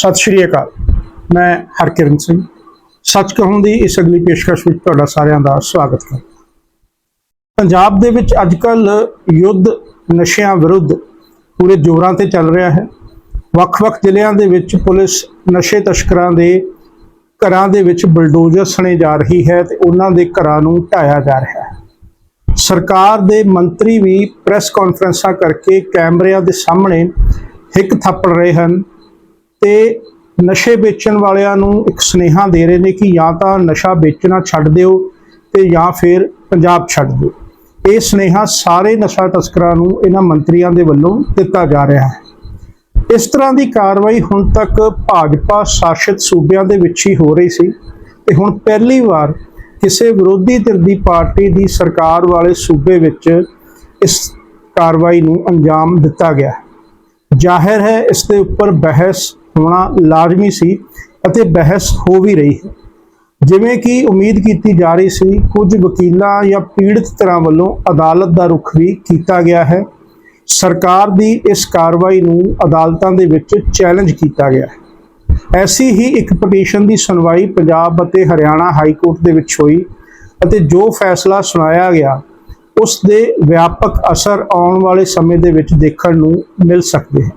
ਸਤਿ ਸ਼੍ਰੀ ਅਕਾਲ। ਮੈਂ ਹਰਕਿਰਨ ਸਿੰਘ। ਸੱਚ ਕਹੂੰ ਦੀ ਇਸ ਅਗਲੀ ਪੇਸ਼ਕਸ਼ ਵਿੱਚ ਤੁਹਾਡਾ ਸਾਰਿਆਂ ਦਾ ਸਵਾਗਤ ਹੈ। ਪੰਜਾਬ ਦੇ ਵਿੱਚ ਅੱਜ ਅੱਜਕੱਲ ਯੁੱਧ ਨਸ਼ਿਆਂ ਵਿਰੁੱਧ ਪੂਰੇ ਜ਼ੋਰਾਂ ਤੇ ਚੱਲ ਰਿਹਾ ਹੈ। ਵੱਖ-ਵੱਖ ਜ਼ਿਲ੍ਹਿਆਂ ਦੇ ਵਿੱਚ ਪੁਲਿਸ ਨਸ਼ੇ ਤਸਕਰਾਂ ਦੇ ਘਰਾਂ ਦੇ ਵਿੱਚ ਬਲਡੋਜ਼ਰ ਸਣੇ ਜਾ ਰਹੀ ਹੈ ਤੇ ਉਹਨਾਂ ਦੇ ਘਰਾਂ ਨੂੰ ਢਾਇਆ ਜਾ ਰਿਹਾ ਹੈ। ਸਰਕਾਰ ਦੇ ਮੰਤਰੀ ਵੀ ਪ੍ਰੈਸ ਕਾਨਫਰੰਸਾਂ ਕਰਕੇ ਕੈਮਰਿਆਂ ਦੇ ਸਾਹਮਣੇ ਹਿੱਕ ਥੱਪੜ ਰਹੇ ਹਨ। ਤੇ ਨਸ਼ੇ ਵੇਚਣ ਵਾਲਿਆਂ ਨੂੰ ਇੱਕ ਸੁਨੇਹਾ ਦੇ ਰਹੇ ਨੇ ਕਿ ਜਾਂ ਤਾਂ ਨਸ਼ਾ ਵੇਚਣਾ ਛੱਡ ਦਿਓ ਤੇ ਜਾਂ ਫਿਰ ਪੰਜਾਬ ਛੱਡ ਦਿਓ। ਇਹ ਸੁਨੇਹਾ ਸਾਰੇ ਨਸ਼ਾ ਤਸਕਰਾਂ ਨੂੰ ਇਹਨਾਂ ਮੰਤਰੀਆਂ ਦੇ ਵੱਲੋਂ ਦਿੱਤਾ ਜਾ ਰਿਹਾ ਹੈ। ਇਸ ਤਰ੍ਹਾਂ ਦੀ ਕਾਰਵਾਈ ਹੁਣ ਤੱਕ ਭਾਜਪਾ ਸ਼ਾਸਿਤ ਸੂਬਿਆਂ ਦੇ ਵਿੱਚ ਹੀ ਹੋ ਰਹੀ ਸੀ ਤੇ ਹੁਣ ਪਹਿਲੀ ਵਾਰ ਕਿਸੇ ਵਿਰੋਧੀ ਧਿਰ ਦੀ ਪਾਰਟੀ ਦੀ ਸਰਕਾਰ ਵਾਲੇ ਸੂਬੇ ਵਿੱਚ ਇਸ ਕਾਰਵਾਈ ਨੂੰ ਅੰਜਾਮ ਦਿੱਤਾ ਗਿਆ ਜ਼ਾਹਿਰ ਹੈ, ਇਸ ਦੇ ਉੱਪਰ ਬਹਿਸ ਹੋਣਾ ਲਾਜ਼ਮੀ ਸੀ ਅਤੇ ਬਹਿਸ ਹੋ ਵੀ ਰਹੀ ਹੈ। ਜਿਵੇਂ ਕਿ ਉਮੀਦ ਕੀਤੀ ਜਾ ਰਹੀ ਸੀ, ਕੁਝ ਵਕੀਲਾਂ ਜਾਂ ਪੀੜਤ ਤਰ੍ਹਾਂ ਵੱਲੋਂ ਅਦਾਲਤ ਦਾ ਰੁਖ ਵੀ ਕੀਤਾ ਗਿਆ ਹੈ। ਸਰਕਾਰ ਦੀ ਇਸ ਕਾਰਵਾਈ ਨੂੰ ਅਦਾਲਤਾਂ ਦੇ ਵਿੱਚ ਚੈਲੰਜ ਕੀਤਾ ਗਿਆ ਹੈ। ਐਸੀ ਹੀ ਇੱਕ ਪਟੀਸ਼ਨ ਦੀ ਸੁਣਵਾਈ ਪੰਜਾਬ ਅਤੇ ਹਰਿਆਣਾ ਹਾਈ ਕੋਰਟ ਦੇ ਵਿੱਚ ਹੋਈ ਅਤੇ ਜੋ ਫੈਸਲਾ ਸੁਣਾਇਆ ਗਿਆ, ਉਸ ਦੇ ਵਿਆਪਕ ਅਸਰ ਆਉਣ ਵਾਲੇ ਸਮੇਂ ਦੇ ਵਿੱਚ ਦੇਖਣ ਨੂੰ ਮਿਲ ਸਕਦੇ ਹਨ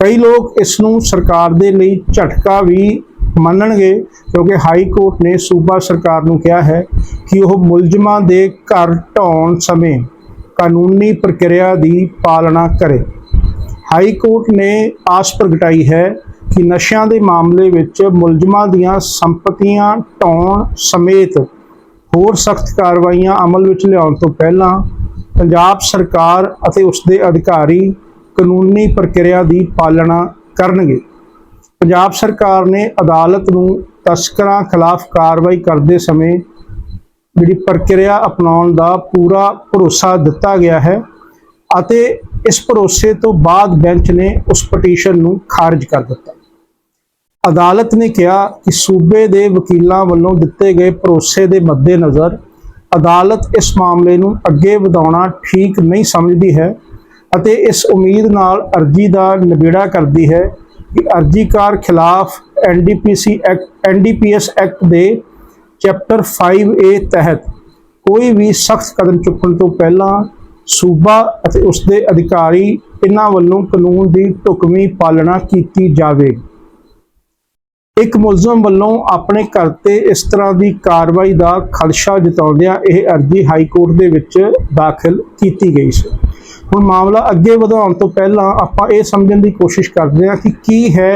ਕਈ ਲੋਕ ਇਸ ਨੂੰ ਸਰਕਾਰ ਦੇ ਲਈ ਝਟਕਾ ਵੀ ਮੰਨਣਗੇ, ਕਿਉਂਕਿ ਹਾਈ ਕੋਰਟ ਨੇ ਸੂਬਾ ਸਰਕਾਰ ਨੂੰ ਕਿਹਾ ਹੈ ਕਿ ਉਹ ਮੁਲਜ਼ਮਾਂ ਦੇ ਘਰ ਢਾਉਣ ਸਮੇਂ ਕਾਨੂੰਨੀ ਪ੍ਰਕਿਰਿਆ ਦੀ ਪਾਲਣਾ ਕਰੇ। ਹਾਈ ਕੋਰਟ ਨੇ ਆਸ ਪ੍ਰਗਟਾਈ ਹੈ ਕਿ ਨਸ਼ਿਆਂ ਦੇ ਮਾਮਲੇ ਵਿੱਚ ਮੁਲਜ਼ਮਾਂ ਦੀਆਂ ਸੰਪਤੀਆਂ ਢਾਉਣ ਸਮੇਤ ਹੋਰ ਸਖਤ ਕਾਰਵਾਈਆਂ ਅਮਲ ਵਿੱਚ ਲਿਆਉਣ ਤੋਂ ਪਹਿਲਾਂ ਪੰਜਾਬ ਸਰਕਾਰ ਅਤੇ ਉਸ ਦੇ ਅਧਿਕਾਰੀ ਕਾਨੂੰਨੀ ਪ੍ਰਕਿਰਿਆ ਦੀ ਪਾਲਣਾ ਕਰਨਗੇ। ਪੰਜਾਬ ਸਰਕਾਰ ਨੇ ਅਦਾਲਤ ਨੂੰ ਤਸਕਰਾਂ ਖਿਲਾਫ ਕਾਰਵਾਈ ਕਰਦੇ ਸਮੇਂ ਜਿਹੜੀ ਪ੍ਰਕਿਰਿਆ ਅਪਣਾਉਣ ਦਾ ਪੂਰਾ ਭਰੋਸਾ ਦਿੱਤਾ ਗਿਆ ਹੈ ਅਤੇ ਇਸ ਭਰੋਸੇ ਤੋਂ ਬਾਅਦ ਬੈਂਚ ਨੇ ਉਸ ਪਟੀਸ਼ਨ ਨੂੰ ਖਾਰਜ ਕਰ ਦਿੱਤਾ। ਅਦਾਲਤ ਨੇ ਕਿਹਾ ਕਿ ਸੂਬੇ ਦੇ ਵਕੀਲਾਂ ਵੱਲੋਂ ਦਿੱਤੇ ਗਏ ਭਰੋਸੇ ਦੇ ਮੱਦੇਨਜ਼ਰ ਅਦਾਲਤ ਇਸ ਮਾਮਲੇ ਨੂੰ ਅੱਗੇ ਵਧਾਉਣਾ ਠੀਕ ਨਹੀਂ ਸਮਝਦੀ ਹੈ ਅਤੇ ਇਸ ਉਮੀਦ ਨਾਲ ਅਰਜੀ ਦਾ ਨਿਬੇੜਾ ਕਰਦੀ ਹੈ ਕਿ ਅਰਜੀਕਾਰ ਖਿਲਾਫ ਐਨਡੀਪੀਸੀ ਐਕਟ ਐਨਡੀਪੀਐਸ ਐਕਟ ਦੇ ਚੈਪਟਰ 5A ਤਹਿਤ ਕੋਈ ਵੀ ਸਖਤ ਕਦਮ ਚੁੱਕਣ ਤੋਂ ਪਹਿਲਾਂ ਸੂਬਾ ਅਤੇ ਉਸ ਦੇ ਅਧਿਕਾਰੀ ਇਹਨਾਂ ਵੱਲੋਂ ਕਾਨੂੰਨ ਦੀ ਢੁਕਵੀਂ ਪਾਲਣਾ ਕੀਤੀ ਜਾਵੇ। ਇੱਕ ਮੁਲਜ਼ਮ ਵੱਲੋਂ ਆਪਣੇ ਘਰ ਤੇ ਇਸ ਤਰ੍ਹਾਂ ਦੀ ਕਾਰਵਾਈ ਦਾ ਖਦਸ਼ਾ ਜਤਾਉਂਦਿਆਂ ਇਹ ਅਰਜ਼ੀ ਹਾਈ ਕੋਰਟ ਦੇ ਵਿੱਚ ਦਾਖਲ ਕੀਤੀ ਗਈ ਸੀ। ਹੁਣ ਮਾਮਲਾ ਅੱਗੇ ਵਧਾਉਣ ਤੋਂ ਪਹਿਲਾਂ ਆਪਾਂ ਇਹ ਸਮਝਣ ਦੀ ਕੋਸ਼ਿਸ਼ ਕਰਦੇ ਹਾਂ ਕਿ ਕੀ ਹੈ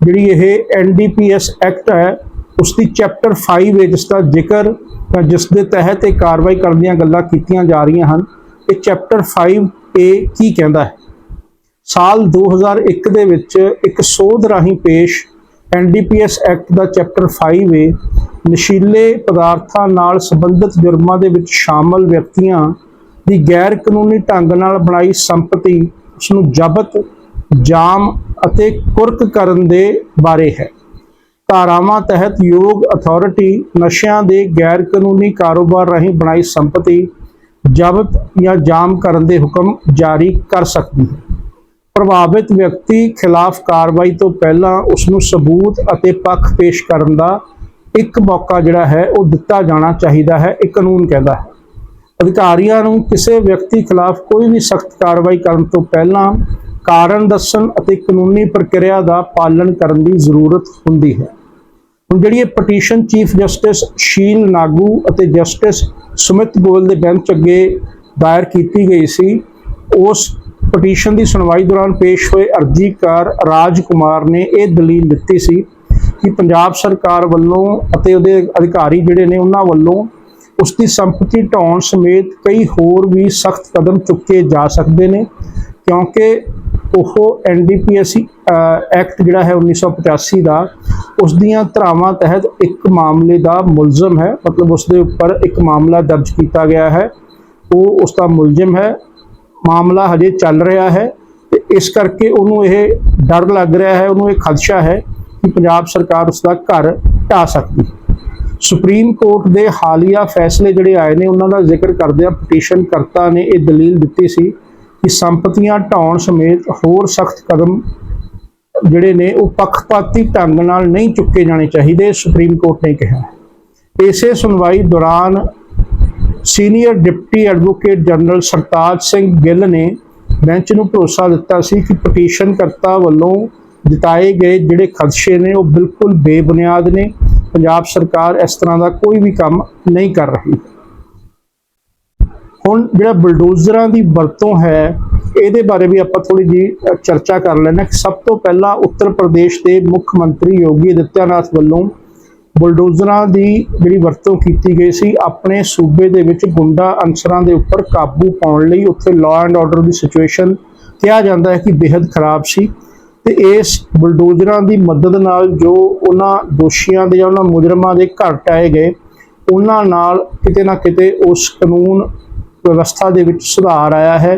ਜਿਹੜੀ ਇਹ ਐਨਡੀਪੀਐਸ ਐਕਟ ਹੈ ਉਸ ਦੀ ਚੈਪਟਰ 5 ਹੈ ਜਿਸ ਦਾ ਜ਼ਿਕਰ ਜਾਂ ਜਿਸ ਦੇ ਤਹਿਤ ਇਹ ਕਾਰਵਾਈ ਕਰਨ ਦੀਆਂ ਗੱਲਾਂ ਕੀਤੀਆਂ ਜਾ ਰਹੀਆਂ ਹਨ, ਇਹ ਚੈਪਟਰ 5 ਏ ਕੀ ਕਹਿੰਦਾ ਹੈ? ਸਾਲ 2001 ਦੇ ਵਿੱਚ ਇੱਕ ਸੋਧ ਰਾਹੀਂ ਪੇਸ਼ ਐਨਡੀਪੀਐਸ ਐਕਟ ਦਾ ਚੈਪਟਰ 5 ਏ ਨਸ਼ੀਲੇ ਪਦਾਰਥਾਂ ਨਾਲ ਸੰਬੰਧਿਤ ਜੁਰਮਾਂ ਦੇ ਵਿੱਚ ਸ਼ਾਮਲ ਵਿਅਕਤੀਆਂ ਦੀ ਗੈਰ ਕਾਨੂੰਨੀ ਢੰਗ ਨਾਲ ਬਣਾਈ ਸੰਪਤੀ ਉਸ ਨੂੰ ਜ਼ਬਤ, ਜਾਮ ਅਤੇ ਕੁਰਕ ਕਰਨ ਦੇ ਬਾਰੇ ਹੈ। ਧਾਰਾਵਾਂ ਤਹਿਤ ਯੋਗ ਅਥਾਰਟੀ ਨਸ਼ਿਆਂ ਦੇ ਗੈਰ ਕਾਨੂੰਨੀ ਕਾਰੋਬਾਰ ਰਾਹੀਂ ਬਣਾਈ ਸੰਪਤੀ, ਜ਼ਬਤ ਜਾਂ ਜਾਮ ਕਰਨ ਦੇ ਹੁਕਮ ਜਾਰੀ ਕਰ ਸਕਦੀ ਹੈ। ਪ੍ਰਭਾਵਿਤ ਵਿਅਕਤੀ ਖਿਲਾਫ ਕਾਰਵਾਈ ਤੋਂ ਪਹਿਲਾਂ ਉਸ ਨੂੰ ਸਬੂਤ ਅਤੇ ਪੱਖ ਪੇਸ਼ ਕਰਨ ਦਾ ਇੱਕ ਮੌਕਾ ਜਿਹੜਾ ਹੈ, ਉਹ ਦਿੱਤਾ ਜਾਣਾ ਚਾਹੀਦਾ ਹੈ, ਇਹ ਕਾਨੂੰਨ ਕਹਿੰਦਾ ਹੈ। ਅਧਿਕਾਰੀਆਂ ਨੂੰ ਕਿਸੇ ਵਿਅਕਤੀ ਖਿਲਾਫ ਕੋਈ ਵੀ ਸਖਤ ਕਾਰਵਾਈ ਕਰਨ ਤੋਂ ਪਹਿਲਾਂ ਕਾਰਨ ਦੱਸਣ ਅਤੇ ਕਾਨੂੰਨੀ ਪ੍ਰਕਿਰਿਆ ਦਾ ਪਾਲਣ ਕਰਨ ਦੀ ਜ਼ਰੂਰਤ ਹੁੰਦੀ ਹੈ। ਹੁਣ ਜਿਹੜੀ ਇਹ petition chief justice Sheel Nagu ਅਤੇ ਜਸਟਿਸ ਸੁਮਿਤ ਗੋਇਲ ਦੇ ਬੈਂਚ ਅੱਗੇ ਦਾਇਰ ਕੀਤੀ ਗਈ ਸੀ, ਉਸ ਪਟੀਸ਼ਨ ਦੀ ਸੁਣਵਾਈ ਦੌਰਾਨ ਪੇਸ਼ ਹੋਏ ਅਰਜ਼ੀਕਾਰ ਰਾਜ ਕੁਮਾਰ ਨੇ ਇਹ ਦਲੀਲ ਦਿੱਤੀ ਸੀ ਕਿ ਪੰਜਾਬ ਸਰਕਾਰ ਵੱਲੋਂ ਅਤੇ ਉਹਦੇ ਅਧਿਕਾਰੀ ਜਿਹੜੇ ਨੇ ਉਹਨਾਂ ਵੱਲੋਂ ਉਸ ਦੀ ਸੰਪਤੀ ਢਾਉਣ ਸਮੇਤ ਕਈ ਹੋਰ ਵੀ ਸਖਤ ਕਦਮ ਚੁੱਕੇ ਜਾ ਸਕਦੇ ਨੇ, ਕਿਉਂਕਿ ਉਹ ਐਨਡੀਪੀਐਸ ਐਕਟ ਜਿਹੜਾ ਹੈ 1985 ਦਾ ਉਸ ਦੀਆਂ ਧਰਾਵਾਂ ਤਹਿਤ ਇੱਕ ਮਾਮਲੇ ਦਾ ਮੁਲਜ਼ਮ ਹੈ, ਮਤਲਬ ਉਸ ਦੇ ਉੱਪਰ ਇੱਕ ਮਾਮਲਾ ਦਰਜ ਕੀਤਾ ਗਿਆ ਹੈ। ਉਹ ਉਸ ਦਾ ਮੁਲਜ਼ਮ ਹੈ, ਮਾਮਲਾ ਹਜੇ ਚੱਲ ਰਿਹਾ ਹੈ ਤੇ ਇਸ ਕਰਕੇ ਉਹਨੂੰ ਇਹ ਡਰ ਲੱਗ ਰਿਹਾ ਹੈ, ਉਹਨੂੰ ਇਹ ਖਦਸ਼ਾ ਹੈ ਕਿ ਪੰਜਾਬ ਸਰਕਾਰ ਉਸ ਦਾ ਘਰ ਢਾ ਸਕਦੀ। ਹੈ ਸੁਪਰੀਮ ਕੋਰਟ ਦੇ ਹਾਲੀਆ ਫੈਸਲੇ ਜਿਹੜੇ ਆਏ ਨੇ, ਉਹਨਾਂ ਦਾ ਜ਼ਿਕਰ ਕਰਦਿਆਂ ਪਟੀਸ਼ਨ ਕਰਤਾ ਨੇ, ਇਹ ਦਲੀਲ ਦਿੱਤੀ ਸੀ ਕਿ ਸੰਪਤੀਆਂ ਢਾਉਣ ਸਮੇਤ ਹੋਰ ਸਖਤ ਕਦਮ ਜਿਹੜੇ ਨੇ, ਉਹ ਪੱਖਪਾਤੀ ਢੰਗ ਨਾਲ ਨਹੀਂ ਚੁੱਕੇ ਜਾਣੇ ਚਾਹੀਦੇ, ਸੁਪਰੀਮ ਕੋਰਟ ਨੇ ਕਿਹਾ। ਇਸੇ ਸੁਣਵਾਈ ਦੌਰਾਨ senior deputy advocate general Sartaj Singh Gill ਨੇ ਬੈਂਚ ਨੂੰ ਭਰੋਸਾ ਦਿੱਤਾ ਸੀ ਕਿ ਪਟੀਸ਼ਨ ਕਰਤਾ ਵੱਲੋਂ ਜਤਾਏ ਗਏ ਜਿਹੜੇ ਖਦਸ਼ੇ ਨੇ, ਉਹ ਬਿਲਕੁਲ ਬੇਬੁਨਿਆਦ ਨੇ। ਪੰਜਾਬ ਸਰਕਾਰ ਇਸ ਤਰ੍ਹਾਂ ਦਾ ਕੋਈ ਵੀ ਕੰਮ ਨਹੀਂ ਕਰ ਰਹੀ। ਹੁਣ ਜਿਹੜਾ ਬਲਡੋਜ਼ਰਾਂ ਦੀ ਵਰਤੋਂ ਹੈ, ਇਹਦੇ ਬਾਰੇ ਵੀ ਆਪਾਂ ਥੋੜੀ ਜੀ ਚਰਚਾ ਕਰ ਲੈਣਾ ਕਿ ਸਭ ਤੋਂ ਪਹਿਲਾਂ ਉੱਤਰ ਪ੍ਰਦੇਸ਼ ਦੇ ਮੁੱਖ ਮੰਤਰੀ ਯੋਗੀ ਆਦਿੱਤਿਆਨਾਥ ਵੱਲੋਂ ਬਲਡੋਜ਼ਰਾਂ ਦੀ ਜਿਹੜੀ ਵਰਤੋਂ ਕੀਤੀ ਗਈ ਸੀ, ਆਪਣੇ ਸੂਬੇ ਦੇ ਵਿੱਚ ਗੁੰਡਾ ਅਨਸਰਾਂ ਦੇ ਉੱਪਰ ਕਾਬੂ ਪਾਉਣ ਲਈ ਉੱਥੇ ਲਾਅ ਐਂਡ ਆਰਡਰ ਦੀ ਸਿਚੁਏਸ਼ਨ ਕਿਹਾ ਜਾਂਦਾ ਹੈ ਕਿ ਬੇहद ਖਰਾਬ ਸੀ। ਤੇ ਇਸ ਬੁਲਡੋਜ਼ਰਾਂ ਦੀ ਮਦਦ ਨਾਲ ਜੋ ਉਹਨਾਂ ਦੋਸ਼ੀਆਂ ਦੇ ਜਾਂ ਉਹਨਾਂ ਮੁਜਰਮਾਂ ਦੇ ਘਰ ਟਾਏ ਗਏ, ਉਹਨਾਂ ਨਾਲ ਕਿਤੇ ਨਾ ਕਿਤੇ ਉਸ ਕਾਨੂੰਨ ਵਿਵਸਥਾ ਦੇ ਵਿੱਚ ਸੁਧਾਰ ਆਇਆ ਹੈ।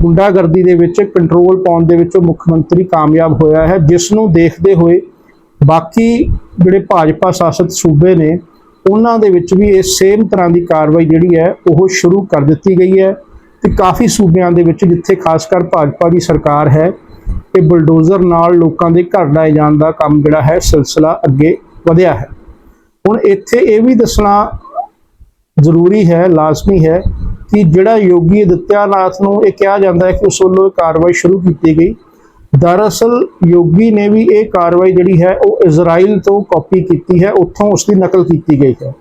ਗੁੰਡਾਗਰਦੀ ਦੇ ਵਿੱਚ ਕੰਟਰੋਲ ਪਾਉਣ ਦੇ ਵਿੱਚ ਉਹ ਮੁੱਖ ਮੰਤਰੀ ਕਾਮਯਾਬ ਹੋਇਆ ਹੈ, ਜਿਸ ਨੂੰ ਦੇਖਦੇ ਹੋਏ ਬਾਕੀ ਜਿਹੜੇ ਭਾਜਪਾ ਸ਼ਾਸਿਤ ਸੂਬੇ ਨੇ, ਉਹਨਾਂ ਦੇ ਵਿੱਚ ਵੀ ਇਹ ਸੇਮ ਤਰ੍ਹਾਂ ਦੀ ਕਾਰਵਾਈ ਜਿਹੜੀ ਹੈ, ਉਹ ਸ਼ੁਰੂ ਕਰ ਦਿੱਤੀ ਗਈ ਹੈ ਤੇ ਕਾਫੀ ਸੂਬਿਆਂ ਦੇ ਵਿੱਚ ਜਿੱਥੇ ਖਾਸ ਕਰ ਭਾਜਪਾ ਦੀ ਸਰਕਾਰ ਹੈ ਇਹ ਬੁਲਡੋਜ਼ਰ ਨਾਲ ਲੋਕਾਂ ਦੇ ਘਰ ਲਾਏ ਜਾਣ ਦਾ ਕੰਮ ਜਿਹੜਾ ਹੈ, ਸਿਲਸਿਲਾ ਅੱਗੇ ਵਧਿਆ ਹੈ। ਹੁਣ ਇੱਥੇ ਇਹ ਵੀ ਦੱਸਣਾ ਜ਼ਰੂਰੀ ਹੈ, ਲਾਜ਼ਮੀ ਹੈ ਕਿ ਜਿਹੜਾ ਯੋਗੀ ਆਦਿੱਤਿਆਨਾਥ ਨੂੰ ਇਹ ਕਿਹਾ ਜਾਂਦਾ ਹੈ ਕਿ ਉਸ ਵੱਲੋਂ ਇਹ ਕਾਰਵਾਈ ਸ਼ੁਰੂ ਕੀਤੀ ਗਈ। ਦਰਅਸਲ ਯੋਗੀ ਨੇ ਵੀ ਇਹ ਕਾਰਵਾਈ ਜਿਹੜੀ ਹੈ, ਉਹ ਇਜ਼ਰਾਈਲ ਤੋਂ ਕਾਪੀ ਕੀਤੀ ਹੈ, ਉੱਥੋਂ ਉਸ ਦੀ ਨਕਲ ਕੀਤੀ ਗਈ ਹੈ।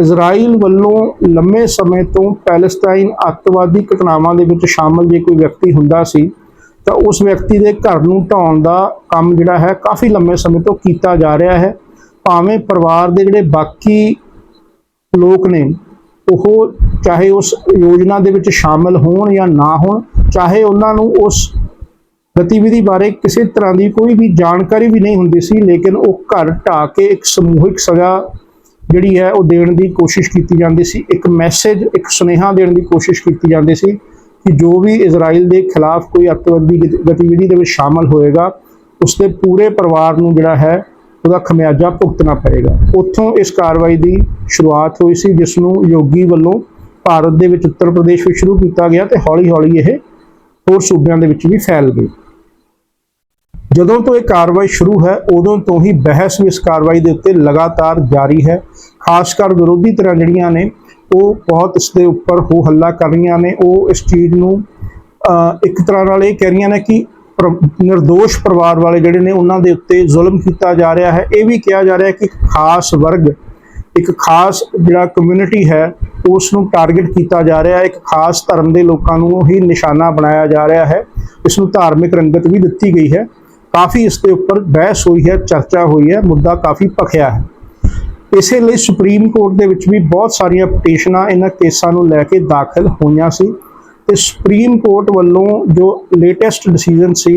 ਇਜ਼ਰਾਈਲ ਵੱਲੋਂ ਲੰਮੇ ਸਮੇਂ ਤੋਂ ਪੈਲਸਟਾਈਨ ਅੱਤਵਾਦੀ ਘਟਨਾਵਾਂ ਦੇ ਵਿੱਚ ਸ਼ਾਮਲ ਜੇ ਕੋਈ ਵਿਅਕਤੀ ਹੁੰਦਾ ਸੀ ਤਾਂ ਉਸ ਵਿਅਕਤੀ ਦੇ ਘਰ ਨੂੰ ਢਾਉਣ ਦਾ ਕੰਮ ਜਿਹੜਾ ਹੈ ਕਾਫੀ ਲੰਮੇ ਸਮੇਂ ਤੋਂ ਕੀਤਾ ਜਾ ਰਿਹਾ ਹੈ। ਭਾਵੇਂ ਪਰਿਵਾਰ ਦੇ ਜਿਹੜੇ ਬਾਕੀ ਲੋਕ ਨੇ, ਉਹ ਚਾਹੇ ਉਸ ਯੋਜਨਾ ਦੇ ਵਿੱਚ ਸ਼ਾਮਲ ਹੋਣ ਜਾਂ ਨਾ ਹੋਣ, ਚਾਹੇ ਉਹਨਾਂ ਨੂੰ ਉਸ ਗਤੀਵਿਧੀ ਬਾਰੇ ਕਿਸੇ ਤਰ੍ਹਾਂ ਦੀ ਕੋਈ ਵੀ ਜਾਣਕਾਰੀ ਵੀ ਨਹੀਂ ਹੁੰਦੀ ਸੀ, ਲੇਕਿਨ ਉਹ ਘਰ ਢਾ ਕੇ ਇੱਕ ਸਮੂਹਿਕ ਸਜ਼ਾ ਜਿਹੜੀ ਹੈ ਉਹ ਦੇਣ ਦੀ ਕੋਸ਼ਿਸ਼ ਕੀਤੀ ਜਾਂਦੀ ਸੀ। ਇੱਕ ਮੈਸੇਜ ਇੱਕ ਸੁਨੇਹਾ ਦੇਣ ਦੀ ਕੋਸ਼ਿਸ਼ ਕੀਤੀ ਜਾਂਦੀ ਸੀ। ਕਿ ਜੋ ਵੀ ਇਜ਼ਰਾਈਲ ਦੇ ਖਿਲਾਫ ਕੋਈ ਅੱਤਵਾਦੀ ਗਤੀ- ਗਤੀਵਿਧੀ ਦੇ ਵਿੱਚ ਸ਼ਾਮਲ ਹੋਏਗਾ ਉਸ ਦੇ ਪੂਰੇ ਪਰਿਵਾਰ ਨੂੰ ਜਿਹੜਾ ਹੈ, ਉਹਦਾ ਖਮਿਆਜਾ ਭੁਗਤਣਾ ਪਏਗਾ। ਉੱਥੋਂ ਇਸ ਕਾਰਵਾਈ ਦੀ ਸ਼ੁਰੂਆਤ ਹੋਈ ਸੀ, ਜਿਸ ਨੂੰ ਯੋਗੀ ਵੱਲੋਂ ਭਾਰਤ ਦੇ ਵਿੱਚ ਉੱਤਰ ਪ੍ਰਦੇਸ਼ ਵਿੱਚ ਸ਼ੁਰੂ ਕੀਤਾ ਗਿਆ ਤੇ ਹੌਲੀ-ਹੌਲੀ ਇਹ ਹੋਰ ਸੂਬਿਆਂ ਦੇ ਵਿੱਚ ਵੀ ਫੈਲ ਗਈ। ਜਦੋਂ ਤੋਂ ਇਹ ਕਾਰਵਾਈ ਸ਼ੁਰੂ ਹੈ, ਉਦੋਂ ਤੋਂ ਹੀ ਬਹਿਸ ਵੀ ਇਸ ਕਾਰਵਾਈ ਦੇ ਉੱਤੇ ਲਗਾਤਾਰ ਜਾਰੀ ਹੈ। ਖਾਸ ਕਰ ਵਿਰੋਧੀ ਧਿਰਾਂ ਜਿਹੜੀਆਂ ਨੇ ਉਹ ਬਹੁਤ ਇਸ ਦੇ ਉੱਪਰ ਹੋ ਹੱਲਾ ਕਰ ਰਹੀਆਂ ਨੇ। ਉਹ ਇਸ ਚੀਜ਼ ਨੂੰ ਇੱਕ ਤਰ੍ਹਾਂ ਨਾਲ ਇਹ ਕਹਿ ਰਹੀਆਂ ਨੇ ਕਿ ਪਰ- ਨਿਰਦੋਸ਼ ਪਰਿਵਾਰ ਵਾਲੇ ਜਿਹੜੇ ਨੇ, ਉਹਨਾਂ ਦੇ ਉੱਤੇ ਜ਼ੁਲਮ ਕੀਤਾ ਜਾ ਰਿਹਾ ਹੈ। ਇਹ ਵੀ ਕਿਹਾ ਜਾ ਰਿਹਾ ਕਿ ਇੱਕ ਖਾਸ ਵਰਗ, ਇੱਕ ਖਾਸ ਜਿਹੜਾ ਕਮਿਊਨਿਟੀ ਹੈ, ਉਸ ਨੂੰ ਟਾਰਗੇਟ ਕੀਤਾ ਜਾ ਰਿਹਾ ਹੈ। ਇੱਕ ਖਾਸ ਧਰਮ ਦੇ ਲੋਕਾਂ ਨੂੰ ਹੀ ਨਿਸ਼ਾਨਾ ਬਣਾਇਆ ਜਾ ਰਿਹਾ ਹੈ। ਇਸ ਨੂੰ ਧਾਰਮਿਕ ਰੰਗਤ ਵੀ ਦਿੱਤੀ ਗਈ ਹੈ। ਕਾਫੀ ਇਸ ਦੇ ਉੱਪਰ ਬਹਿਸ ਹੋਈ ਹੈ, ਚਰਚਾ ਹੋਈ ਹੈ। ਮੁੱਦਾ ਕਾਫੀ ਭਖਿਆ ਹੈ। ਇਸੇ ਲਈ ਸੁਪਰੀਮ ਕੋਰਟ ਦੇ ਵਿੱਚ ਵੀ ਬਹੁਤ ਸਾਰੀਆਂ ਪਟੀਸ਼ਨਾਂ ਇਹਨਾਂ ਕੇਸਾਂ ਨੂੰ ਲੈ ਕੇ ਦਾਖਲ ਹੋਈਆਂ ਸੀ ਤੇ ਸੁਪਰੀਮ ਕੋਰਟ ਵੱਲੋਂ ਜੋ ਲੇਟੈਸਟ ਡਿਸੀਜਨ ਸੀ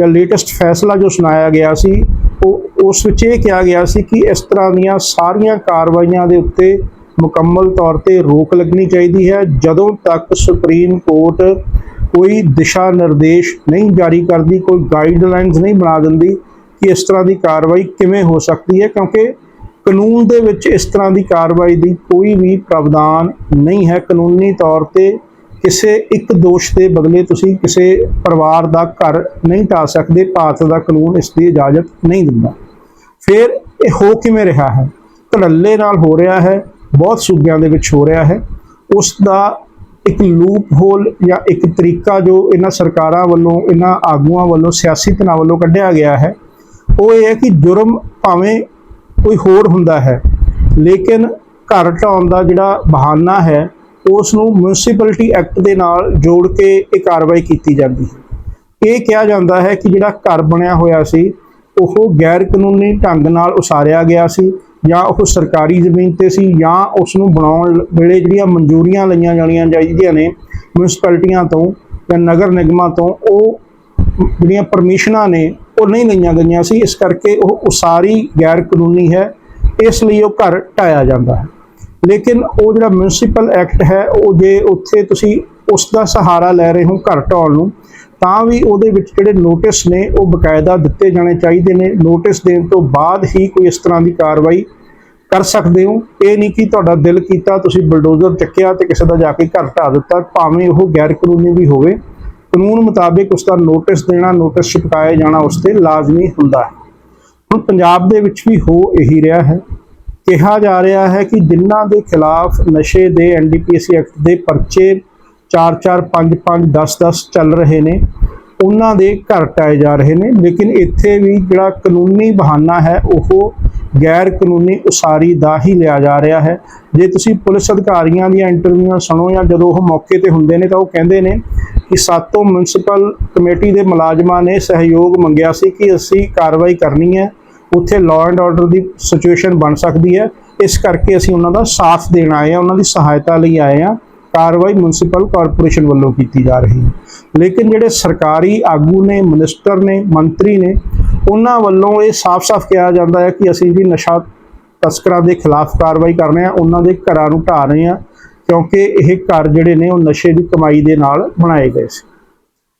ਜਾਂ ਲੇਟੈਸਟ ਫੈਸਲਾ ਜੋ ਸੁਣਾਇਆ ਗਿਆ ਸੀ, ਉਹ ਉਸ ਵਿੱਚ ਇਹ ਕਿਹਾ ਗਿਆ ਸੀ ਕਿ ਇਸ ਤਰ੍ਹਾਂ ਦੀਆਂ ਸਾਰੀਆਂ ਕਾਰਵਾਈਆਂ ਦੇ ਉੱਤੇ ਮੁਕੰਮਲ ਤੌਰ ਤੇ ਰੋਕ ਲੱਗਣੀ ਚਾਹੀਦੀ ਹੈ। ਜਦੋਂ ਤੱਕ ਸੁਪਰੀਮ ਕੋਰਟ ਕੋਈ ਦਿਸ਼ਾ ਨਿਰਦੇਸ਼ ਨਹੀਂ ਜਾਰੀ ਕਰਦੀ, ਕੋਈ ਗਾਈਡਲਾਈਨਸ ਨਹੀਂ ਬਣਾ ਦਿੰਦੀ ਕਿ ਇਸ ਤਰ੍ਹਾਂ ਦੀ ਕਾਰਵਾਈ ਕਿਵੇਂ ਹੋ ਸਕਦੀ ਹੈ, ਕਿਉਂਕਿ ਕਾਨੂੰਨ ਦੇ ਵਿੱਚ ਇਸ ਤਰ੍ਹਾਂ ਦੀ ਕਾਰਵਾਈ ਦੀ ਕੋਈ ਵੀ ਪ੍ਰਾਵਧਾਨ ਨਹੀਂ ਹੈ। ਕਾਨੂੰਨੀ ਤੌਰ ਤੇ ਕਿਸੇ ਇੱਕ ਦੋਸ਼ ਦੇ ਬਦਲੇ ਤੁਸੀਂ ਕਿਸੇ ਪਰਿਵਾਰ ਦਾ ਘਰ ਨਹੀਂ ਢਾ ਸਕਦੇ, ਭਾਰਤ ਦਾ ਕਾਨੂੰਨ ਇਸ ਦੀ ਇਜਾਜ਼ਤ ਨਹੀਂ ਦਿੰਦਾ। ਫਿਰ ਇਹ ਹੋ ਕਿਵੇਂ ਰਿਹਾ ਹੈ? ਧੜੱਲੇ ਨਾਲ ਹੋ ਰਿਹਾ ਹੈ, ਬਹੁਤ ਸੂਬਿਆਂ ਦੇ ਵਿੱਚ ਹੋ ਰਿਹਾ ਹੈ। ਉਸ ਦਾ ਇੱਕ ਲੂਪ ਹੋਲ ਜਾਂ ਇੱਕ ਤਰੀਕਾ ਜੋ ਇਹਨਾਂ ਸਰਕਾਰਾਂ ਵੱਲੋਂ, ਇਹਨਾਂ ਆਗੂਆਂ ਵੱਲੋਂ, ਸਿਆਸੀ ਤਣਾਅ ਵੱਲੋਂ ਕੱਢਿਆ ਗਿਆ ਹੈ, ਉਹ ਇਹ ਹੈ ਕਿ ਜੁਰਮ ਭਾਵੇਂ ਕੋਈ ਹੋਰ ਹੁੰਦਾ ਹੈ। ਲੇਕਿਨ ਘਰ ਢਾਉਣ ਦਾ ਜਿਹੜਾ ਬਹਾਨਾ ਹੈ ਉਸ ਨੂੰ ਮਿਊਨਿਸਪੈਲਿਟੀ ਐਕਟ ਦੇ ਨਾਲ ਜੋੜ ਕੇ ਇਹ ਕਾਰਵਾਈ ਕੀਤੀ ਜਾਂਦੀ ਹੈ। ਇਹ ਕਿਹਾ ਜਾਂਦਾ ਹੈ ਕਿ ਜਿਹੜਾ ਘਰ ਬਣਿਆ ਹੋਇਆ ਸੀ, ਉਹ ਗੈਰ ਕਾਨੂੰਨੀ ਢੰਗ ਨਾਲ ਉਸਾਰਿਆ ਗਿਆ ਸੀ ਜਾਂ ਉਹ ਸਰਕਾਰੀ ਜ਼ਮੀਨ ਤੇ ਸੀ ਜਾਂ ਉਸ ਨੂੰ ਬਣਾਉਣ ਵੇਲੇ ਜਿਹੜੀਆਂ ਮਨਜ਼ੂਰੀਆਂ ਲਈਆਂ ਜਾਣੀਆਂ ਚਾਹੀਦੀਆਂ ਨੇ ਮਿਊਨਿਸਪੈਲਿਟੀਆਂ ਤੋਂ ਜਾਂ ਨਗਰ ਨਿਗਮਾਂ ਤੋਂ, ਉਹ ਜਿਹੜੀਆਂ ਪਰਮਿਸ਼ਨਾਂ ਨੇ ਉਹ ਨਹੀਂ ਲਈਆਂ ਗਈਆਂ ਸੀ, ਇਸ ਕਰਕੇ ਉਹ ਉਸਾਰੀ ਗੈਰ ਕਾਨੂੰਨੀ ਹੈ, ਇਸ ਲਈ ਉਹ ਘਰ ਢਾਇਆ ਜਾਂਦਾ ਹੈ। ਲੇਕਿਨ ਉਹ ਜਿਹੜਾ ਮਿਊਨਿਸਪਲ ਐਕਟ ਹੈ, ਉਹ ਜੇ ਉੱਥੇ ਤੁਸੀਂ ਉਸ ਦਾ ਸਹਾਰਾ ਲੈ ਰਹੇ ਹੋ ਘਰ ਢਾਉਣ ਨੂੰ, ਤਾਂ ਵੀ ਉਹਦੇ ਵਿੱਚ ਜਿਹੜੇ ਨੋਟਿਸ ਨੇ, ਉਹ ਬਕਾਇਦਾ ਦਿੱਤੇ ਜਾਣੇ ਚਾਹੀਦੇ ਨੇ। ਨੋਟਿਸ ਦੇਣ ਤੋਂ ਬਾਅਦ ਹੀ ਕੋਈ ਇਸ ਤਰ੍ਹਾਂ ਦੀ ਕਾਰਵਾਈ ਕਰ ਸਕਦੇ ਹੋ। ਇਹ ਨਹੀਂ ਕਿ ਤੁਹਾਡਾ ਦਿਲ ਕੀਤਾ, ਤੁਸੀਂ ਬਲਡੋਜ਼ਰ ਚੱਕਿਆ ਤੇ ਕਿਸੇ ਦਾ ਜਾ ਕੇ ਘਰ ਢਾ ਦਿੱਤਾ, ਭਾਵੇਂ ਉਹ ਗੈਰ ਕਾਨੂੰਨੀ ਵੀ ਹੋਵੇ। ਕਾਨੂੰਨ ਮੁਤਾਬਿਕ ਉਸ ਦਾ ਨੋਟਿਸ ਦੇਣਾ ਨੋਟਿਸ ਛਪਕਾਇਆ ਜਾਣਾ ਉਸ ਤੇ ਲਾਜ਼ਮੀ ਹੁੰਦਾ ਹੈ। ਹੁਣ ਪੰਜਾਬ ਦੇ ਵਿੱਚ ਵੀ ਹੋ ਇਹੀ ਰਿਹਾ ਹੈ। ਕਿਹਾ ਜਾ ਰਿਹਾ ਹੈ ਕਿ ਜਿਨ੍ਹਾਂ ਦੇ ਖਿਲਾਫ ਨਸ਼ੇ ਦੇ ਐਨਡੀਪੀਐਸਸੀ ਐਕਟ ਦੇ ਪਰਚੇ 4 4 5 5 10 10 ਚੱਲ ਰਹੇ ਨੇ, ਉਹਨਾਂ ਦੇ ਘਰ ਟਾਏ ਜਾ ਰਹੇ ਨੇ, ਲੇਕਿਨ ਇੱਥੇ ਵੀ ਜਿਹੜਾ ਕਾਨੂੰਨੀ ਬਹਾਨਾ ਹੈ, ਉਹ ਗੈਰ ਕਾਨੂੰਨੀ ਉਸਾਰੀ ਦਾ ਹੀ ਲਿਆ ਜਾ ਰਿਹਾ ਹੈ। ਜੇ ਤੁਸੀਂ ਪੁਲਿਸ ਅਧਿਕਾਰੀਆਂ ਦੀਆਂ ਇੰਟਰਵਿਊਆਂ ਸੁਣੋ ਜਾਂ ਜਦੋਂ ਉਹ ਮੌਕੇ ਤੇ ਹੁੰਦੇ ਨੇ ਤਾਂ ਉਹ ਕਹਿੰਦੇ ਨੇ ਕਿ ਸਾਤੋਂ ਮਿਊਨਿਸਪਲ ਕਮੇਟੀ ਦੇ ਮੁਲਾਜ਼ਮਾਂ ਨੇ ਸਹਿਯੋਗ ਮੰਗਿਆ ਸੀ ਕਿ ਅਸੀਂ ਕਾਰਵਾਈ ਕਰਨੀ ਹੈ। ਉੱਥੇ ਲਾਅ ਐਂਡ ਆਰਡਰ ਦੀ ਸਿਚੁਏਸ਼ਨ ਬਣ ਸਕਦੀ ਹੈ। ਇਸ ਕਰਕੇ ਅਸੀਂ ਉਹਨਾਂ ਦਾ ਸਾਥ ਦੇਣ ਆਏ ਆ ਉਹਨਾਂ ਦੀ ਸਹਾਇਤਾ ਲਈ ਆਏ ਆ ਕਾਰਵਾਈ ਮਿਊਨਿਸਪਲ ਕਾਰਪੋਰੇਸ਼ਨ ਵੱਲੋਂ ਕੀਤੀ ਜਾ ਰਹੀ ਹੈ। ਲੇਕਿਨ ਜਿਹੜੇ ਸਰਕਾਰੀ ਆਗੂ ਨੇ ਮਿਨਿਸਟਰ ਨੇ, ਮੰਤਰੀ ਨੇ ਉਹਨਾਂ ਵੱਲੋਂ ਇਹ ਸਾਫ਼-ਸਾਫ਼ ਕਿਹਾ ਜਾਂਦਾ ਹੈ ਕਿ ਅਸੀਂ ਜੀ ਨਸ਼ਾ ਤਸਕਰਾਂ ਦੇ ਖਿਲਾਫ ਕਾਰਵਾਈ ਕਰ ਰਹੇ ਹਾਂ, ਉਹਨਾਂ ਦੇ ਘਰਾਂ ਨੂੰ ਢਾਹ ਰਹੇ ਹਾਂ, ਕਿਉਂਕਿ ਇਹ ਘਰ ਜਿਹੜੇ ਨੇ ਉਹ ਨਸ਼ੇ ਦੀ ਕਮਾਈ ਦੇ ਨਾਲ ਬਣਾਏ ਗਏ ਸੀ।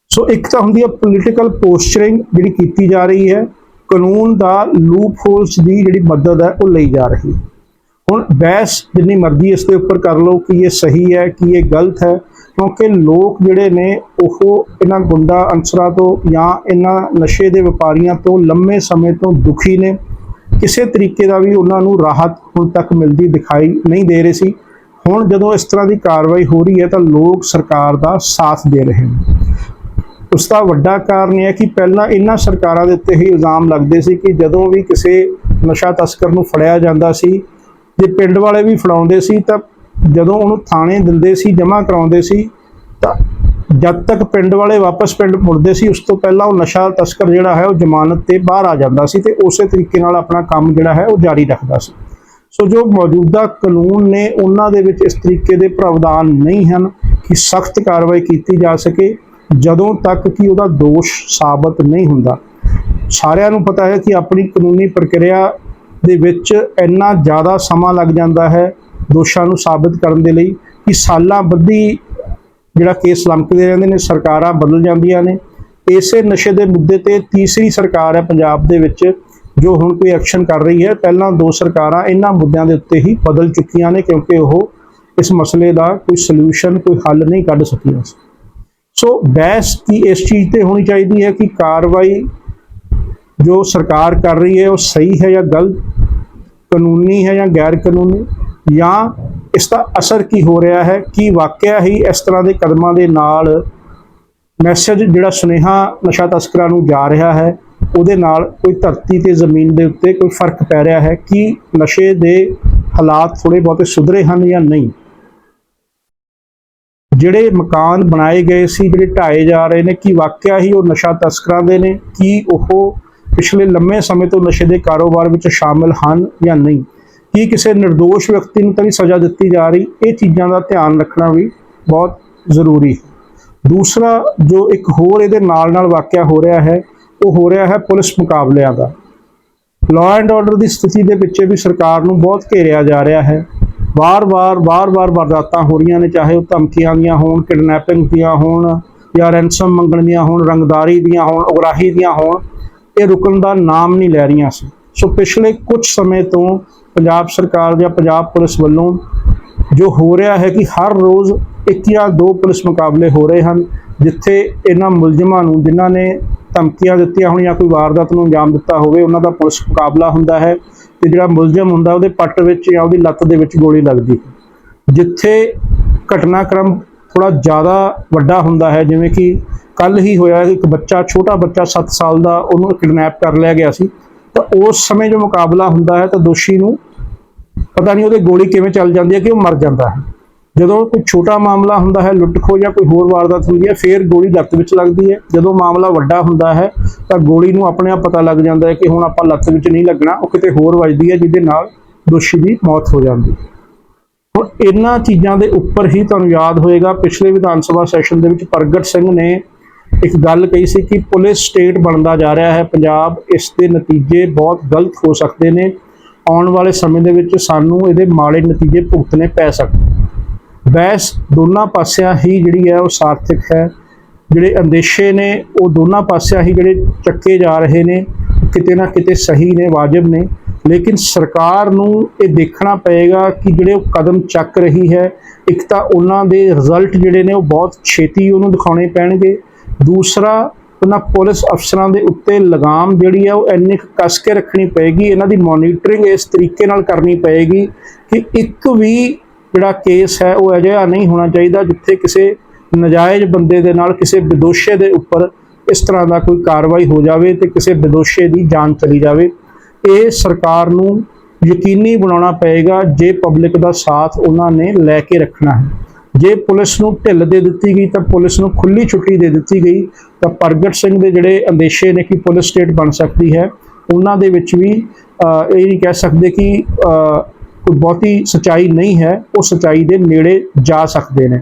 ਸੋ ਇੱਕ ਤਾਂ ਹੁੰਦੀ ਹੈ ਪੋਲੀਟੀਕਲ ਪੋਸਚਰਿੰਗ ਜਿਹੜੀ ਕੀਤੀ ਜਾ ਰਹੀ ਹੈ, ਕਾਨੂੰਨ ਦਾ ਲੂਪ ਹੋਲਸ ਦੀ ਜਿਹੜੀ ਮਦਦ ਹੈ ਉਹ ਲਈ ਜਾ ਰਹੀ ਹੈ। ਹੁਣ ਬਹਿਸ ਜਿੰਨੀ ਮਰਜ਼ੀ ਇਸ ਦੇ ਉੱਪਰ ਕਰ ਲਓ ਕਿ ਇਹ ਸਹੀ ਹੈ, ਕਿ ਇਹ ਗਲਤ ਹੈ ਕਿਉਂਕਿ ਲੋਕ ਜਿਹੜੇ ਨੇ, ਉਹ ਇਹਨਾਂ ਗੁੰਡਾ ਅਨਸਰਾਂ ਤੋਂ ਜਾਂ ਇਹਨਾਂ ਨਸ਼ੇ ਦੇ ਵਪਾਰੀਆਂ ਤੋਂ ਲੰਮੇ ਸਮੇਂ ਤੋਂ ਦੁਖੀ ਨੇ। ਕਿਸੇ ਤਰੀਕੇ ਦਾ ਵੀ ਉਹਨਾਂ ਨੂੰ ਰਾਹਤ ਹੁਣ ਤੱਕ ਮਿਲਦੀ ਦਿਖਾਈ ਨਹੀਂ ਦੇ ਰਹੀ ਸੀ। ਹੁਣ ਜਦੋਂ ਇਸ ਤਰ੍ਹਾਂ ਦੀ ਕਾਰਵਾਈ ਹੋ ਰਹੀ ਹੈ ਤਾਂ ਲੋਕ ਸਰਕਾਰ ਦਾ ਸਾਥ ਦੇ ਰਹੇ ਨੇ। ਉਸ ਦਾ ਵੱਡਾ ਕਾਰਨ ਇਹ ਹੈ ਕਿ ਪਹਿਲਾਂ ਇਹਨਾਂ ਸਰਕਾਰਾਂ ਦੇ ਉੱਤੇ ਹੀ ਇਲਜ਼ਾਮ ਲੱਗਦੇ ਸੀ ਕਿ ਜਦੋਂ ਵੀ ਕਿਸੇ ਨਸ਼ਾ ਤਸਕਰ ਨੂੰ ਫੜਿਆ ਜਾਂਦਾ ਸੀ, ਜੇ ਪਿੰਡ ਵਾਲੇ ਵੀ ਫੜਾਉਂਦੇ ਸੀ ਤਾਂ ਜਦੋਂ ਉਹਨੂੰ ਥਾਣੇ ਦਿੰਦੇ ਸੀ, ਜਮ੍ਹਾਂ ਕਰਾਉਂਦੇ ਸੀ, ਤਾਂ ਜਦ ਤੱਕ ਪਿੰਡ ਵਾਲੇ ਵਾਪਸ ਪਿੰਡ ਮੁੜਦੇ ਸੀ, ਉਸ ਤੋਂ ਪਹਿਲਾਂ ਉਹ ਨਸ਼ਾ ਤਸਕਰ ਜਿਹੜਾ ਹੈ, ਉਹ ਜ਼ਮਾਨਤ ਤੇ ਬਾਹਰ ਆ ਜਾਂਦਾ ਸੀ ਤੇ ਉਸੇ ਤਰੀਕੇ ਨਾਲ ਆਪਣਾ ਕੰਮ ਜਿਹੜਾ ਹੈ, ਉਹ ਜਾਰੀ ਰੱਖਦਾ ਸੀ। ਸੋ ਜੋ ਮੌਜੂਦਾ ਕਾਨੂੰਨ ਨੇ, ਉਹਨਾਂ ਦੇ ਵਿੱਚ ਇਸ ਤਰੀਕੇ ਦੇ ਪ੍ਰਾਵਧਾਨ ਨਹੀਂ ਹਨ ਕਿ ਸਖਤ ਕਾਰਵਾਈ ਕੀਤੀ ਜਾ ਸਕੇ, ਜਦੋਂ ਤੱਕ ਕਿ ਉਹਦਾ ਦੋਸ਼ ਸਾਬਤ ਨਹੀਂ ਹੁੰਦਾ। ਸਾਰਿਆਂ ਨੂੰ ਪਤਾ ਹੈ ਕਿ ਆਪਣੀ ਕਾਨੂੰਨੀ ਪ੍ਰਕਿਰਿਆ ਦੇ ਵਿੱਚ ਇੰਨਾ ਜ਼ਿਆਦਾ ਸਮਾਂ ਲੱਗ ਜਾਂਦਾ ਹੈ ਦੋਸ਼ਾਂ ਨੂੰ ਸਾਬਤ ਕਰਨ ਦੇ ਲਈ ਕਿ ਸਾਲਾਂ ਬੱਧੀ ਜਿਹੜਾ ਕੇਸ ਲੰਕਦੇ ਰਹਿੰਦੇ ਨੇ, ਸਰਕਾਰਾਂ ਬਦਲ ਜਾਂਦੀਆਂ ਨੇ। ਇਸੇ ਨਸ਼ੇ ਦੇ ਮੁੱਦੇ ਤੇ ਤੀਸਰੀ ਸਰਕਾਰ ਹੈ ਪੰਜਾਬ ਦੇ ਵਿੱਚ, ਜੋ ਹੁਣ ਕੋਈ ਐਕਸ਼ਨ ਕਰ ਰਹੀ ਹੈ। ਪਹਿਲਾਂ ਦੋ ਸਰਕਾਰਾਂ ਇਹਨਾਂ ਮੁੱਦਿਆਂ ਦੇ ਉੱਤੇ ਹੀ ਬਦਲ ਚੁੱਕੀਆਂ ਨੇ, ਕਿਉਂਕਿ ਉਹ ਇਸ ਮਸਲੇ ਦਾ ਕੋਈ ਸੋਲੂਸ਼ਨ ਕੋਈ ਹੱਲ ਨਹੀਂ ਕੱਢ ਸਕੀਆਂ ਸੋ। ਬਹਿਸ ਕੀ ਇਸ ਚੀਜ਼ ਤੇ ਹੋਣੀ ਚਾਹੀਦੀ ਹੈ ਕਿ ਕਾਰਵਾਈ ਜੋ ਸਰਕਾਰ ਕਰ ਰਹੀ ਹੈ, ਉਹ ਸਹੀ ਹੈ ਜਾਂ ਗਲਤ? ਕਾਨੂੰਨੀ ਹੈ ਜਾਂ ਗੈਰ ਕਾਨੂੰਨੀ ਜਾਂ ਇਸ ਦਾ ਅਸਰ ਕੀ ਹੋ ਰਿਹਾ ਹੈ, ਕੀ ਵਾਕਿਆ ਹੀ ਇਸ ਤਰ੍ਹਾਂ ਦੇ ਕਦਮਾਂ ਦੇ ਨਾਲ ਮੈਸੇਜ ਜਿਹੜਾ ਸੁਨੇਹਾ ਨਸ਼ਾ ਤਸਕਰਾਂ ਨੂੰ ਜਾ ਰਿਹਾ ਹੈ, ਉਹਦੇ ਨਾਲ ਕੋਈ ਧਰਤੀ ਤੇ ਜ਼ਮੀਨ ਦੇ ਉੱਤੇ ਕੋਈ ਫ਼ਰਕ ਪੈ ਰਿਹਾ ਹੈ, ਕਿ ਨਸ਼ੇ ਦੇ ਹਾਲਾਤ ਥੋੜੇ ਬਹੁਤੇ ਸੁਧਰੇ ਹਨ ਜਾਂ ਨਹੀਂ? ਜਿਹੜੇ ਮਕਾਨ ਬਣਾਏ ਗਏ ਸੀ, ਜਿਹੜੇ ਢਾਏ ਜਾ ਰਹੇ ਨੇ, ਕੀ ਵਾਕਿਆ ਹੀ ਉਹ ਨਸ਼ਾ ਤਸਕਰਾਂ ਦੇ ਨੇ, ਕੀ ਉਹ ਪਿਛਲੇ ਲੰਮੇ ਸਮੇਂ ਤੋਂ ਨਸ਼ੇ ਦੇ ਕਾਰੋਬਾਰ ਵਿੱਚ ਸ਼ਾਮਲ ਹਨ ਜਾਂ ਨਹੀਂ? ਕੀ ਕਿਸੇ ਨਿਰਦੋਸ਼ ਵਿਅਕਤੀ ਨੂੰ ਤਾਂ ਵੀ ਸਜ਼ਾ ਦਿੱਤੀ ਜਾ ਰਹੀ? ਇਹ ਚੀਜ਼ਾਂ ਦਾ ਧਿਆਨ ਰੱਖਣਾ ਵੀ ਬਹੁਤ ਜ਼ਰੂਰੀ ਹੈ। ਦੂਸਰਾ, ਜੋ ਇੱਕ ਹੋਰ ਇਹਦੇ ਨਾਲ ਨਾਲ ਵਾਕਿਆ ਹੋ ਰਿਹਾ ਹੈ, ਉਹ ਹੋ ਰਿਹਾ ਹੈ ਪੁਲਿਸ ਮੁਕਾਬਲਿਆਂ ਦਾ। ਲਾਅ ਐਂਡ ਆਰਡਰ ਦੀ ਸਥਿਤੀ ਦੇ ਪਿੱਛੇ ਵੀ ਸਰਕਾਰ ਨੂੰ ਬਹੁਤ ਘੇਰਿਆ ਜਾ ਰਿਹਾ ਹੈ। ਵਾਰ-ਵਾਰ ਵਾਰ-ਵਾਰ ਵਾਰਦਾਤਾਂ ਹੋ ਰਹੀਆਂ ਨੇ, ਚਾਹੇ ਉਹ ਧਮਕੀਆਂ ਦੀਆਂ ਹੋਣ, ਕਿਡਨੈਪਿੰਗ ਦੀਆਂ ਹੋਣ, ਜਾਂ ਰੈਂਸਮ ਮੰਗਣ ਦੀਆਂ ਹੋਣ, ਰੰਗਦਾਰੀ ਦੀਆਂ ਹੋਣ, ਉਗਰਾਹੀ ਦੀਆਂ ਹੋਣ, ਇਹ ਰੁਕਣ ਦਾ ਨਾਮ ਨਹੀਂ ਲੈ ਰਹੀਆਂ ਸੀ। ਸੋ ਪਿਛਲੇ ਕੁਝ ਸਮੇਂ ਤੋਂ ਪੰਜਾਬ ਸਰਕਾਰ ਜਾਂ ਪੰਜਾਬ ਪੁਲਿਸ ਵੱਲੋਂ ਜੋ ਹੋ ਰਿਹਾ ਹੈ ਕਿ ਹਰ ਰੋਜ਼ ਇੱਕ ਜਾਂ ਦੋ ਪੁਲਿਸ ਮੁਕਾਬਲੇ ਹੋ ਰਹੇ ਹਨ, ਜਿੱਥੇ ਇਹਨਾਂ ਮੁਲਜ਼ਮਾਂ ਨੂੰ ਜਿਨ੍ਹਾਂ ਨੇ ਧਮਕੀਆਂ ਦਿੱਤੀਆਂ ਹੋਣ ਜਾਂ ਕੋਈ ਵਾਰਦਾਤ ਨੂੰ ਅੰਜਾਮ ਦਿੱਤਾ ਹੋਵੇ, ਉਹਨਾਂ ਦਾ ਪੁਲਿਸ ਮੁਕਾਬਲਾ ਹੁੰਦਾ ਹੈ ਤੇ ਜਿਹੜਾ ਮੁਲਜ਼ਮ ਹੁੰਦਾ ਉਹਦੇ ਪੱਟ ਵਿੱਚ ਜਾਂ ਉਹਦੀ ਲੱਤ ਦੇ ਵਿੱਚ ਗੋਲੀ ਲੱਗਦੀ ਹੈ। ਜਿੱਥੇ ਘਟਨਾਕ੍ਰਮ ਥੋੜਾ ਜ਼ਿਆਦਾ ਵੱਡਾ ਹੁੰਦਾ ਹੈ, ਜਿਵੇਂ ਕਿ ਕੱਲ ਹੀ ਹੋਇਆ ਇੱਕ ਬੱਚਾ, ਛੋਟਾ ਬੱਚਾ 7 ਸਾਲ ਦਾ, ਉਹਨੂੰ ਕਿਡਨੈਪ ਕਰ ਲਿਆ ਗਿਆ ਸੀ। ਤਾਂ ਉਸ ਸਮੇਂ ਜੋ ਮੁਕਾਬਲਾ ਹੁੰਦਾ ਹੈ ਤਾਂ ਦੋਸ਼ੀ ਨੂੰ ਪਤਾ ਨਹੀਂ ਉਹਦੇ ਗੋਲੀ ਕਿਵੇਂ ਚੱਲ ਜਾਂਦੀ ਹੈ ਕਿ ਉਹ ਮਰ ਜਾਂਦਾ ਹੈ। ਜਦੋਂ ਕੋਈ ਛੋਟਾ ਮਾਮਲਾ ਹੁੰਦਾ ਹੈ ਲੁੱਟ ਖੋਹ ਜਾਂ ਕੋਈ ਹੋਰ ਵਾਰਦਾਤ ਹੁੰਦੀ ਹੈ, ਫਿਰ ਗੋਲੀ ਲੱਤ ਵਿੱਚ ਲੱਗਦੀ ਹੈ। ਜਦੋਂ ਮਾਮਲਾ ਵੱਡਾ ਹੁੰਦਾ ਹੈ, ਤਾਂ ਗੋਲੀ ਨੂੰ ਆਪਣੇ ਆਪ ਪਤਾ ਲੱਗ ਜਾਂਦਾ ਹੈ ਕਿ ਹੁਣ ਆਪਾਂ ਲੱਤ ਵਿੱਚ ਨਹੀਂ ਲੱਗਣਾ, ਉਹ ਕਿਤੇ ਹੋਰ ਵੱਜਦੀ ਹੈ ਜਿਹਦੇ ਨਾਲ ਦੋਸ਼ੀ ਦੀ ਮੌਤ ਹੋ ਜਾਂਦੀ ਹੈ। ਹੁਣ ਇਹਨਾਂ ਚੀਜ਼ਾਂ ਦੇ ਉੱਪਰ ਹੀ ਤੁਹਾਨੂੰ ਯਾਦ ਹੋਏਗਾ, ਪਿਛਲੇ ਵਿਧਾਨ ਸਭਾ ਸੈਸ਼ਨ ਦੇ ਵਿੱਚ ਪ੍ਰਗਟ ਸਿੰਘ ਨੇ ਇੱਕ ਗੱਲ ਕਹੀ ਸੀ ਕਿ ਪੁਲਿਸ ਸਟੇਟ ਬਣਦਾ ਜਾ ਰਿਹਾ ਹੈ, ਪੰਜਾਬ ਇਸ ਦੇ ਨਤੀਜੇ ਬਹੁਤ ਗਲਤ ਹੋ ਸਕਦੇ ਨੇ। ਆਉਣ ਵਾਲੇ ਸਮੇਂ ਦੇ ਵਿੱਚ ਸਾਨੂੰ ਇਹਦੇ ਮਾੜੇ ਨਤੀਜੇ ਭੁਗਤਣੇ ਪੈ ਸਕਦੇ ਬਹਿਸ ਦੋਨਾਂ ਪਾਸਿਆਂ ਹੀ ਜਿਹੜੀ ਹੈ ਉਹ ਸਾਰਥਕ ਹੈ। ਜਿਹੜੇ ਅੰਦੇਸ਼ੇ ਨੇ, ਉਹ ਦੋਨਾਂ ਪਾਸਿਆਂ ਹੀ ਜਿਹੜੇ ਚੱਕੇ ਜਾ ਰਹੇ ਨੇ, ਕਿਤੇ ਨਾ ਕਿਤੇ ਸਹੀ ਨੇ, ਵਾਜਬ ਨੇ। ਲੇਕਿਨ ਸਰਕਾਰ ਨੂੰ ਇਹ ਦੇਖਣਾ ਪਏਗਾ ਕਿ ਜਿਹੜੇ ਉਹ ਕਦਮ ਚੱਕ ਰਹੀ ਹੈ, ਇੱਕ ਤਾਂ ਉਹਨਾਂ ਦੇ ਰਿਜ਼ਲਟ ਜਿਹੜੇ ਨੇ ਉਹ ਬਹੁਤ ਛੇਤੀ ਉਹਨੂੰ ਦਿਖਾਉਣੇ ਪੈਣਗੇ। ਦੂਸਰਾ, ਉਹਨਾਂ ਪੁਲਿਸ ਅਫਸਰਾਂ ਦੇ ਉੱਤੇ ਲਗਾਮ ਜਿਹੜੀ ਆ, ਉਹ ਇੰਨੀ ਕੁ ਕੱਸ ਕੇ ਰੱਖਣੀ ਪਏਗੀ, ਇਹਨਾਂ ਦੀ ਮੋਨੀਟਰਿੰਗ ਇਸ ਤਰੀਕੇ ਨਾਲ ਕਰਨੀ ਪਏਗੀ ਕਿ ਇੱਕ ਵੀ ਜਿਹੜਾ ਕੇਸ ਹੈ, ਉਹ ਅਜਿਹਾ ਨਹੀਂ ਹੋਣਾ ਚਾਹੀਦਾ ਜਿੱਥੇ ਕਿਸੇ ਨਜਾਇਜ਼ ਬੰਦੇ ਦੇ ਨਾਲ, ਕਿਸੇ ਵਿਦੋਸ਼ੇ ਦੇ ਉੱਪਰ ਇਸ ਤਰ੍ਹਾਂ ਦਾ ਕੋਈ ਕਾਰਵਾਈ ਹੋ ਜਾਵੇ ਤੇ ਕਿਸੇ ਵਿਦੋਸ਼ੇ ਦੀ ਜਾਨ ਚਲੀ ਜਾਵੇ। ਇਹ ਸਰਕਾਰ ਨੂੰ ਯਕੀਨੀ ਬਣਾਉਣਾ ਪਏਗਾ, ਜੇ ਪਬਲਿਕ ਦਾ ਸਾਥ ਉਹਨਾਂ ਨੇ ਲੈ ਕੇ ਰੱਖਣਾ ਹੈ। ਜੇ ਪੁਲਿਸ ਨੂੰ ਢਿੱਲ ਦੇ ਦਿੱਤੀ ਗਈ ਤਾਂ ਪੁਲਿਸ ਨੂੰ ਖੁੱਲੀ ਛੁੱਟੀ ਦੇ ਦਿੱਤੀ ਗਈ। ਤਾਂ ਪ੍ਰਗਟ ਸਿੰਘ ਦੇ ਜਿਹੜੇ ਅੰਦੇਸ਼ੇ ਨੇ ਕਿ ਪੁਲਿਸ ਸਟੇਟ ਬਣ ਸਕਦੀ ਹੈ, ਉਹਨਾਂ ਦੇ ਵਿੱਚ ਵੀ ਇਹ ਨਹੀਂ ਕਹਿ ਸਕਦੇ ਕਿ ਕੋਈ ਬਹੁਤੀ ਸਚਾਈ ਨਹੀਂ ਹੈ, ਉਹ ਸਚਾਈ ਦੇ ਨੇੜੇ ਜਾ ਸਕਦੇ ਨੇ।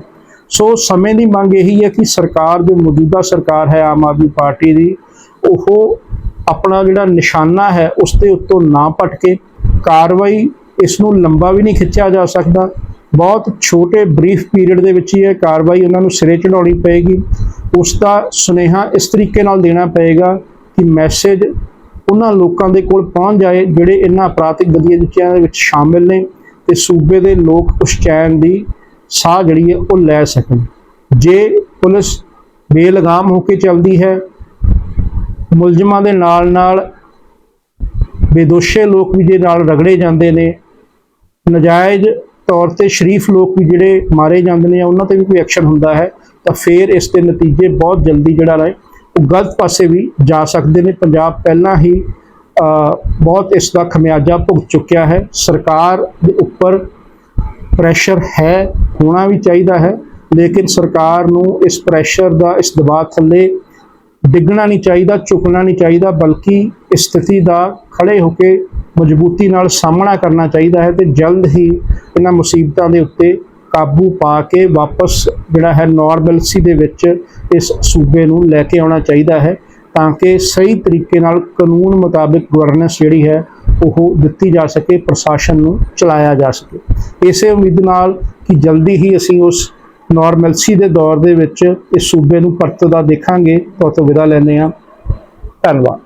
ਸੋ ਸਮੇਂ ਦੀ ਮੰਗ ਇਹੀ ਹੈ ਕਿ ਸਰਕਾਰ ਜੋ ਮੌਜੂਦਾ ਸਰਕਾਰ ਹੈ ਆਮ ਆਦਮੀ ਪਾਰਟੀ ਦੀ, ਉਹ ਆਪਣਾ ਜਿਹੜਾ ਨਿਸ਼ਾਨਾ ਹੈ ਉਸ ਦੇ ਉੱਤੋਂ ਨਾ ਭਟਕੇ। ਕਾਰਵਾਈ ਇਸ ਨੂੰ ਲੰਬਾ ਵੀ ਨਹੀਂ ਖਿੱਚਿਆ ਜਾ ਸਕਦਾ। ਬਹੁਤ ਛੋਟੇ ਬਰੀਫ ਪੀਰੀਅਡ ਦੇ ਵਿੱਚ ਹੀ ਇਹ ਕਾਰਵਾਈ ਉਹਨਾਂ ਨੂੰ ਸਿਰੇ ਚੜਾਉਣੀ ਪਏਗੀ। ਉਸ ਦਾ ਸੁਨੇਹਾ ਇਸ ਤਰੀਕੇ ਨਾਲ ਦੇਣਾ ਪਏਗਾ ਕਿ ਮੈਸੇਜ ਉਹਨਾਂ ਲੋਕਾਂ ਦੇ ਕੋਲ ਪਹੁੰਚ ਜਾਏ ਜਿਹੜੇ ਇਹਨਾਂ ਅਪਰਾਧਿਕ ਗਤੀਵਿਧੀਆਂ ਦੇ ਵਿੱਚ ਸ਼ਾਮਿਲ ਨੇ ਤੇ ਸੂਬੇ ਦੇ ਲੋਕ ਉਸ ਚੈਨ ਦੀ ਸਾਹ ਜਿਹੜੀ ਹੈ ਉਹ ਲੈ ਸਕਣ। ਜੇ ਪੁਲਿਸ ਬੇਲਗਾਮ ਹੋ ਕੇ ਚੱਲਦੀ ਹੈ, ਮੁਲਜ਼ਮਾਂ ਦੇ ਨਾਲ ਨਾਲ ਬੇਦੋਸ਼ੇ ਲੋਕ ਵੀ ਜੇ ਨਾਲ ਰਗੜੇ ਜਾਂਦੇ ਨੇ, ਨਜਾਇਜ਼ ਤੌਰ ਤੇ ਸ਼ਰੀਫ ਲੋਕ ਵੀ ਜਿਹੜੇ ਮਾਰੇ ਜਾਂਦੇ ਨੇ ਉਹਨਾਂ ਤੇ ਵੀ ਕੋਈ ਐਕਸ਼ਨ ਹੁੰਦਾ ਹੈ, ਤਾਂ ਫਿਰ ਇਸ ਦੇ ਨਤੀਜੇ ਬਹੁਤ ਜਲਦੀ ਜਿਹੜਾ ਰਹੇ ਉਹ ਗਲਤ ਪਾਸੇ ਵੀ ਜਾ ਸਕਦੇ ਨੇ। ਪੰਜਾਬ ਪਹਿਲਾਂ ਹੀ ਬਹੁਤ ਇਸ ਦਾ ਖਮਿਆਜਾ ਭੁਗਤ ਚੁੱਕਿਆ ਹੈ। ਸਰਕਾਰ ਦੇ ਉੱਪਰ ਪ੍ਰੈਸ਼ਰ ਹੈ, ਹੋਣਾ ਵੀ ਚਾਹੀਦਾ ਹੈ, ਲੇਕਿਨ ਸਰਕਾਰ ਨੂੰ ਇਸ ਪ੍ਰੈਸ਼ਰ ਦਾ, ਇਸ ਦਬਾਅ ਥੱਲੇ ਡਿੱਗਣਾ ਨਹੀਂ ਚਾਹੀਦਾ, ਝੁਕਣਾ ਨਹੀਂ ਚਾਹੀਦਾ, ਬਲਕਿ ਇਸ ਸਥਿਤੀ ਦਾ ਖੜੇ ਹੋ ਕੇ ਮਜ਼ਬੂਤੀ ਨਾਲ ਸਾਹਮਣਾ ਕਰਨਾ ਚਾਹੀਦਾ ਹੈ ਤੇ ਜਲਦ ਹੀ ਇਹਨਾਂ ਮੁਸੀਬਤਾਂ ਦੇ ਉੱਤੇ ਕਾਬੂ ਪਾ ਕੇ ਵਾਪਸ ਜਿਹੜਾ ਹੈ ਨਾਰਮਲਸੀ ਦੇ ਵਿੱਚ ਇਸ ਸੂਬੇ ਨੂੰ ਲੈ ਕੇ ਆਉਣਾ ਚਾਹੀਦਾ ਹੈ ਤਾਂ ਕਿ ਸਹੀ ਤਰੀਕੇ ਨਾਲ ਕਾਨੂੰਨ ਮੁਤਾਬਿਕ ਗਵਰਨੈਂਸ ਜਿਹੜੀ ਹੈ ਉਹ ਦਿੱਤੀ ਜਾ ਸਕੇ, ਪ੍ਰਸ਼ਾਸਨ ਨੂੰ ਚਲਾਇਆ ਜਾ ਸਕੇ। ਇਸੇ ਉਮੀਦ ਨਾਲ ਕਿ ਜਲਦੀ ਹੀ ਅਸੀਂ ਉਸ ਨਾਰਮਲਸੀ ਦੇ ਦੌਰ ਦੇ ਵਿੱਚ ਇਸ ਸੂਬੇ ਨੂੰ ਪਰਤਦਾ ਦੇਖਾਂਗੇ। ਤੋਂ ਵਿਦਾ ਲੈਂਦੇ ਹਾਂ। ਧੰਨਵਾਦ।